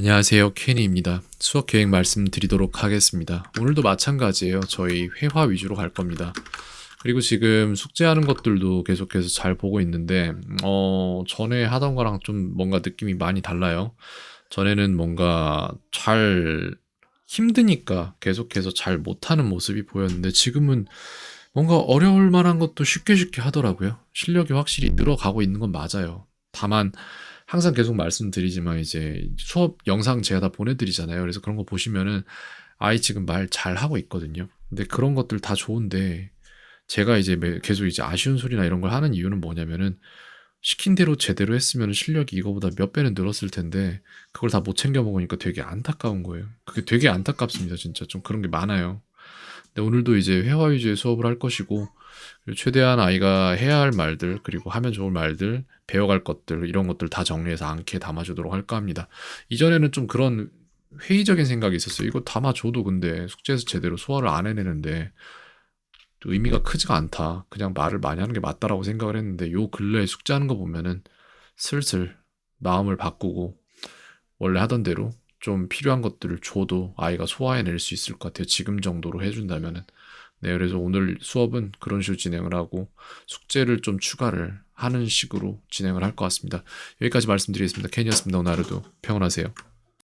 안녕하세요. 케니입니다. 수업 계획 말씀드리도록 하겠습니다. 오늘도 마찬가지예요. 저희 회화 위주로 갈 겁니다. 그리고 지금 숙제하는 것들도 계속해서 잘 보고 있는데, 어, 전에 하던 거랑 좀 뭔가 느낌이 많이 달라요. 전에는 뭔가 잘 힘드니까 계속해서 잘 못하는 모습이 보였는데, 지금은 뭔가 어려울 만한 것도 쉽게 쉽게 하더라고요. 실력이 확실히 늘어가고 있는 건 맞아요. 다만, 항상 계속 말씀드리지만 이제 수업 영상 제가 다 보내드리잖아요. 그래서 그런 거 보시면은 아이 지금 말 잘 하고 있거든요. 근데 그런 것들 다 좋은데 제가 이제 매- 계속 이제 아쉬운 소리나 이런 걸 하는 이유는 뭐냐면은 시킨 대로 제대로 했으면 실력이 이거보다 몇 배는 늘었을 텐데 그걸 다 못 챙겨 먹으니까 되게 안타까운 거예요. 그게 되게 안타깝습니다. 진짜 좀 그런 게 많아요. 근데 오늘도 이제 회화 위주의 수업을 할 것이고 최대한 아이가 해야 할 말들 그리고 하면 좋을 말들 배워갈 것들 이런 것들 다 정리해서 안게 담아주도록 할까 합니다. 이전에는 좀 그런 회의적인 생각이 있었어요. 이거 담아줘도 근데 숙제에서 제대로 소화를 안 해내는데 또 의미가 크지가 않다. 그냥 말을 많이 하는 게 맞다라고 생각을 했는데 요 근래에 숙제하는 거 보면은 슬슬 마음을 바꾸고 원래 하던 대로 좀 필요한 것들을 줘도 아이가 소화해낼 수 있을 것 같아요. 지금 정도로 해준다면은. 네, 그래서 오늘 수업은 그런 식으로 진행을 하고 숙제를 좀 추가를 하는 식으로 진행을 할 것 같습니다. 여기까지 말씀드리겠습니다. 케니였습니다. 오늘 하루도 평안하세요.